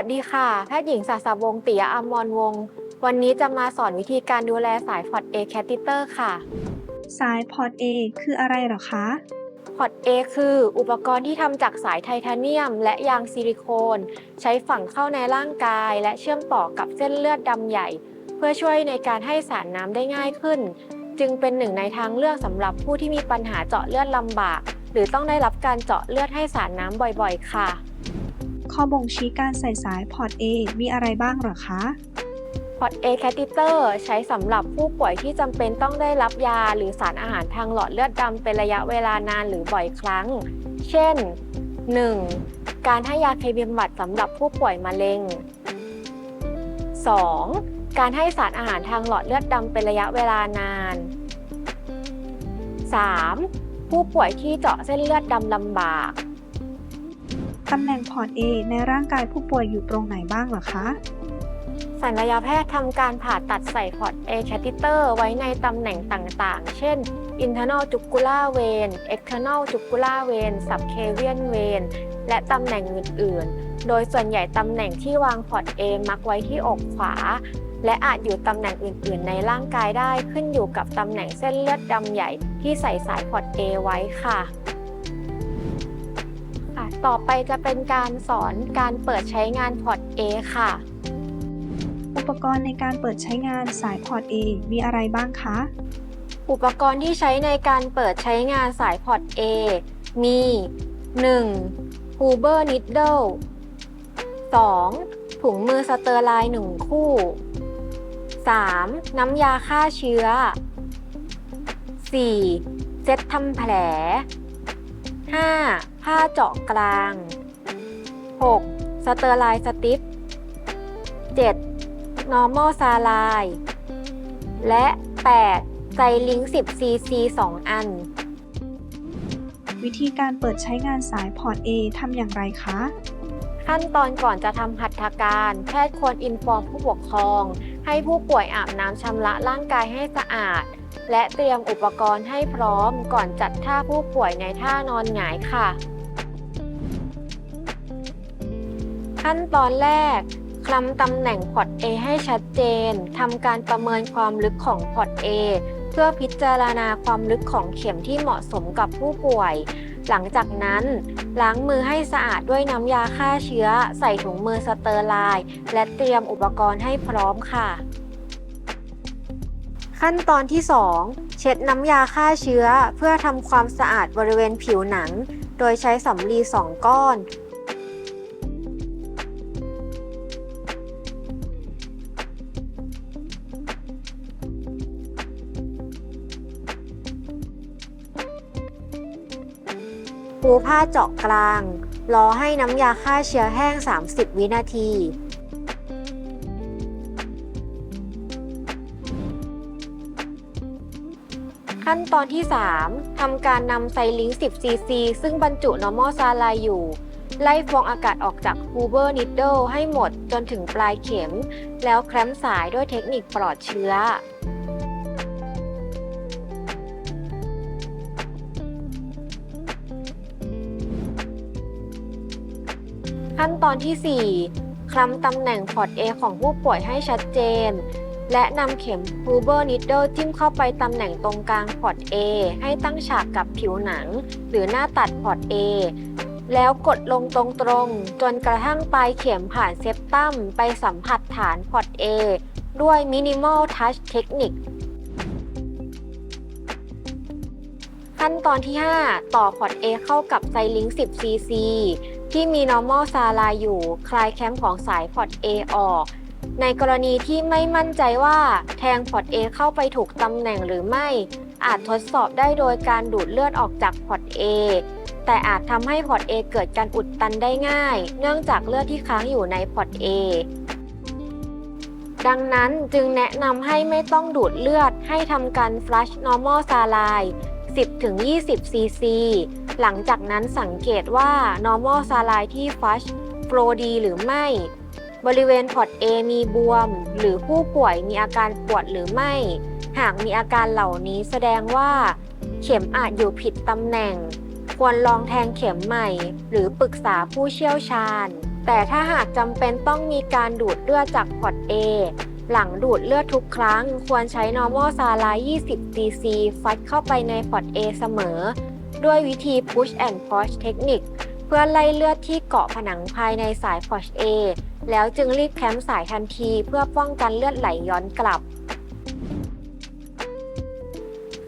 วัสดีค่ะ แพทย์หญิงศาสวงศ์ปิยะอมรวงศ์ วันนี้จะมาสอนวิธีการดูแลสายพอร์ต A catheter ค่ะ สายพอร์ต A คืออะไรเหรอคะ พอร์ต A คืออุปกรณ์ที่ทำจากสายไทเทเนียม และยางซิลิโคน ใช้ฝังเข้าในร่างกาย และเชื่อมต่อกับเส้นเลือดดำใหญ่ เพื่อช่วยในการให้สารน้ำได้ง่ายขึ้น จึงเป็นหนึ่งในทางเลือกสำหรับผู้ที่มีปัญหาเจาะเลือดลำบาก หรือต้องได้รับการเจาะเลือดให้สารน้ำบ่อยๆ ค่ะ ข้อบ่งชี้การใส่สายพอร์ต A มีอะไรบ้างหรอคะพอร์ต A catheter ใช้สำหรับผู้ป่วยที่จำเป็นต้องได้รับยาหรือสารอาหารทางหลอดเลือดดำเป็นระยะเวลานานหรือบ่อยครั้ง เช่น 1. การให้ยาเคมีบำบัดสำหรับผู้ป่วยมะเร็ง 2. การให้สารอาหารทางหลอดเลือดดำเป็นระยะเวลานาน 3. ผู้ป่วยที่เจาะเส้นเลือดดำลำบาก ตำแหน่งพอร์ต A ในร่างกายผู้ป่วยอยู่ตรงไหนบ้างหรอคะศัลยแพทย์ทำการผ่าตัดใส่พอร์ต A catheter ไว้ในตำแหน่งต่างๆ เช่น internal jugular vein external jugular vein subclavian vein และตำแหน่งอื่นๆ โดยส่วนใหญ่ตำแหน่งที่วางพอร์ต A มักไว้ที่อกขวา และอาจอยู่ตำแหน่งอื่นๆ ในร่างกายได้ขึ้นอยู่กับตำแหน่งเส้นเลือดดำใหญ่ที่ใส่สายพอร์ต A ไว้ค่ะ ต่อไปจะเป็นการสอนการเปิดใช้งานพอร์ต A ค่ะ อุปกรณ์ในการเปิดใช้งานสายพอร์ต A มีอะไรบ้างคะ อุปกรณ์ที่ใช้ในการเปิดใช้งานสายพอร์ต A มี 1. Huber Needle 2. ถุงมือสเตอร์ไลน์1คู่ 3. น้ำยาฆ่าเชื้อ 4. เซตทำแผล 5. ผ้าเจาะกลาง 6. สเตอร์ไลน์สติป 7. normal ซาลายและ 8. ไซลิง 10 cc 2 อัน วิธีการเปิดใช้งานสายพอร์ต A ทำอย่างไรคะ ขั้นตอนก่อนจะทำหัตถการ แพทย์ควรอินฟอร์มผู้ปกครอง ให้ผู้ป่วยอาบน้ำชำระร่างกายให้สะอาด และเตรียมอุปกรณ์ให้พร้อมก่อนจัดท่าผู้ป่วยในท่านอนหงายค่ะ ขั้นตอนแรกคลำตำแหน่งพอร์ต A ให้ชัดเจนทำการประเมินความลึกของพอร์ต A เพื่อพิจารณาความลึกของเข็มที่เหมาะสมกับผู้ป่วย หลังจากนั้น ล้างมือให้สะอาดด้วยน้ำยาฆ่าเชื้อ ใส่ถุงมือสเตอร์ไลน์และเตรียมอุปกรณ์ให้พร้อมค่ะ ขั้นตอนที่ 2 เช็ดน้ำยาฆ่าเชื้อ เพื่อทำความสะอาดบริเวณผิวหนัง โดยใช้สำลีสองก้อน ปูผ้าเจาะกลาง รอให้น้ำยาฆ่าเชื้อแห้ง 30 วินาที ขั้นตอนที่ 3ทำการนำไซลิง10 ซีซี ซึ่งบรรจุ normal ซาลายอยู่ ไล่ฟองอากาศออกจาก Hoover Needle ให้หมดจนถึงปลายเข็ม แล้วแคลมสายด้วยเทคนิคปลอดเชื้อ ขั้นตอนที่ 4 คลำตำแหน่งพอร์ต A ของผู้ป่วยให้ชัดเจน และนำเข็ม Huber Needle จิ้มเข้าไปตำแหน่งตรงกลางพอร์ต A ให้ตั้งฉากกับผิวหนัง หรือหน้าตัดพอร์ต A แล้วกดลงตรงๆ จนกระทั่งปลายเข็มผ่านเซปตัมไปสัมผัสฐานพอร์ต A ด้วย Minimal Touch Technique ขั้นตอนที่ 5 ต่อพอร์ต A เข้ากับไซลิง 10 cc ที่มี normal ซาลายอยู่ คลายแคมป์ของสายพอร์ต A ออก ในกรณีที่ไม่มั่นใจว่าแทงพอร์ต A เข้าไปถูกตำแหน่งหรือไม่ อาจทดสอบได้โดยการดูดเลือดออกจากพอร์ต A แต่อาจทำให้พอร์ต A เกิดการอุดตันได้ง่าย เนื่องจากเลือดที่ค้างอยู่ในพอร์ต A ดังนั้นจึงแนะนำให้ไม่ต้องดูดเลือดให้ทำการ flush normal ซาลาย 10-20 ซีซี หลังจากนั้นสังเกตว่า normal ซาลายที่ flush flow ดีหรือไม่ บริเวณพอร์ต A มีบวม หรือผู้ป่วยมีอาการปวดหรือไม่ หากมีอาการเหล่านี้แสดงว่า เข็มอาจอยู่ผิดตำแหน่ง ควรลองแทงเข็มใหม่ หรือปรึกษาผู้เชี่ยวชาญ แต่ถ้าหากจำเป็นต้องมีการดูดเลือดจากพอร์ต A หลังดูดเลือดทุกครั้ง ควรใช้ normal saline 20 cc ฟัดเข้าไปในพอร์ต A เสมอ ด้วยวิธี push and push เทคนิค เพื่อไล่เลือดที่เกาะผนังภายในสายพอร์ต A แล้วจึงรีบแคมป์สายทันทีเพื่อป้องกันเลือดไหลย้อนกลับ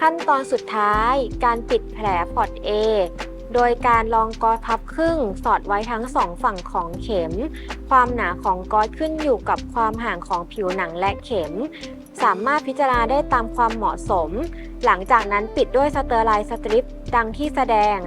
ขั้นตอนสุดท้าย การปิดแผลพอร์ต A โดยการลองกอทับครึ่งสอดไว้ทั้งสองฝั่งของเข็ม ความหนาของกอขึ้นอยู่กับความห่างของผิวหนังและเข็ม สามารถพิจารณาได้ตามความเหมาะสม หลังจากนั้นปิดด้วยสเตอร์ไลน์สตริปดังที่แสดง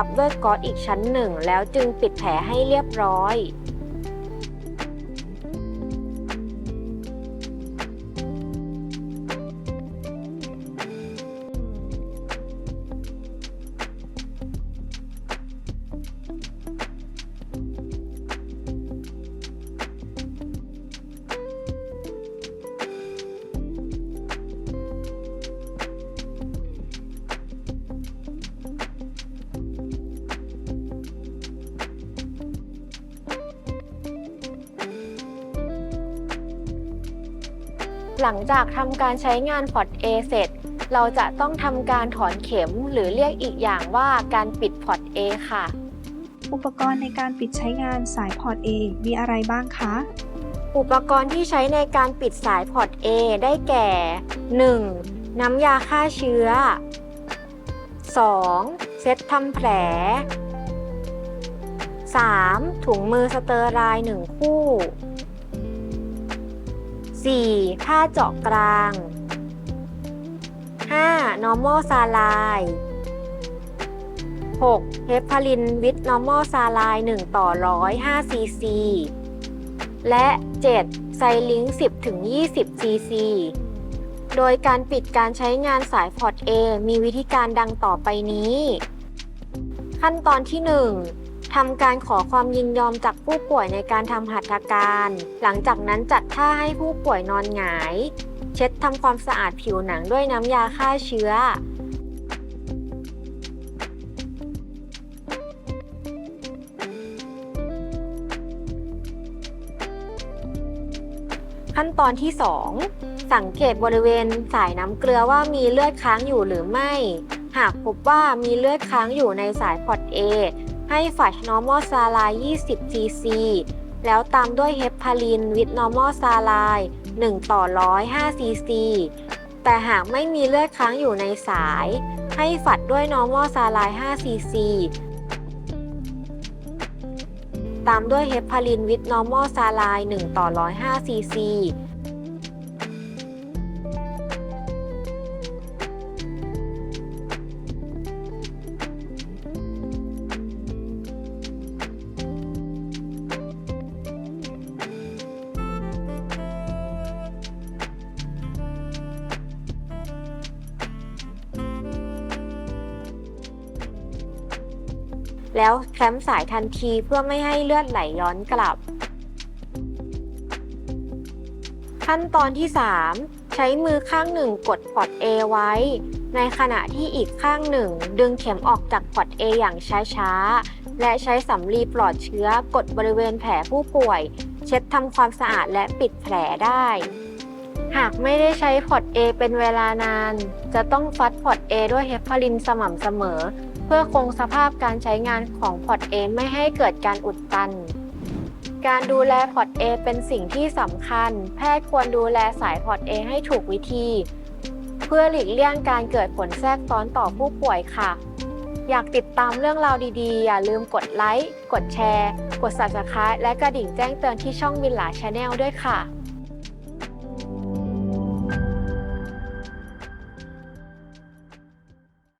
ทับด้วยก๊อซอีกชั้นหนึ่ง แล้วจึงปิดแผลให้เรียบร้อย หลังจากทำการใช้งานพอร์ต A เสร็จ เราจะต้องทำการถอนเข็มหรือเรียกอีกอย่างว่าการปิดพอร์ต A ค่ะ อุปกรณ์ในการปิดใช้งานสายพอร์ต A มีอะไรบ้างคะ อุปกรณ์ที่ใช้ในการปิดสายพอร์ต A ได้แก่ 1. น้ำยาฆ่าเชื้อ 2. เซตทำแผล 3. ถุงมือสเตอร์ไลน์1คู่ 4. ผ้าเจาะกลาง 5. normal saline 6. เฮปารินวิ t normal saline 1 ต่อ100 5 cc และ 7. ไซลิง10-20 cc โดยการปิดการใช้งานสายพอร์ต A มีวิธีการดังต่อไปนี้ ขั้นตอนที่ 1 ทำการขอความยินยอมจากผู้ป่วยในการทำหัตถการ หลังจากนั้นจัดท่าให้ผู้ป่วยนอนหงาย เช็ดทำความสะอาดผิวหนังด้วยน้ำยาฆ่าเชื้อ ขั้นตอนที่ 2 สังเกตบริเวณสายน้ำเกลือว่ามีเลือดค้างอยู่หรือไม่ หากพบว่ามีเลือดค้างอยู่ในสายพอร์ต A ให้ฝัด normal saline 20 cc แล้วตามด้วยเฮปพารินวิ t normal saline 1ต่อ100 5 cc แต่หากไม่มีเลือดค้างอยู่ในสาย ให้ฝัดด้วย normal saline 5 cc ตามด้วยเฮปพารินวิ t normal saline 1ต่อ105 cc แล้วแคมสายทันทีเพื่อไม่ให้เลือดไหลย้อนกลับ ขั้นตอนที่ 3 ใช้มือข้างหนึ่งกดพอร์ต A ไว้ ในขณะที่อีกข้างหนึ่ง ดึงเข็มออกจากพอร์ต A อย่างช้าๆ และใช้สำลีปลอดเชื้อกดบริเวณแผลผู้ป่วย เช็ดทำความสะอาดและปิดแผลได้หากไม่ได้ใช้พอร์ต A เป็นเวลานาน จะต้องฟัดพอร์ต A ด้วยเฮปารินสม่ำเสมอ เพื่อคงสภาพการใช้งานของพอร์ต A ไม่ให้เกิดการอุดตัน การดูแลพอร์ต A เป็นสิ่งที่สำคัญ แพทย์ควรดูแลสายพอร์ต A ให้ถูกวิธี เพื่อหลีกเลี่ยงการเกิดผลแทรกซ้อนต่อผู้ป่วยค่ะ อยากติดตามเรื่องราวดีๆ อย่าลืมกดไลค์ กดแชร์ กด subscribe และกระดิ่งแจ้งเตือนที่ช่องวินหลาชาแนลด้วยค่ะ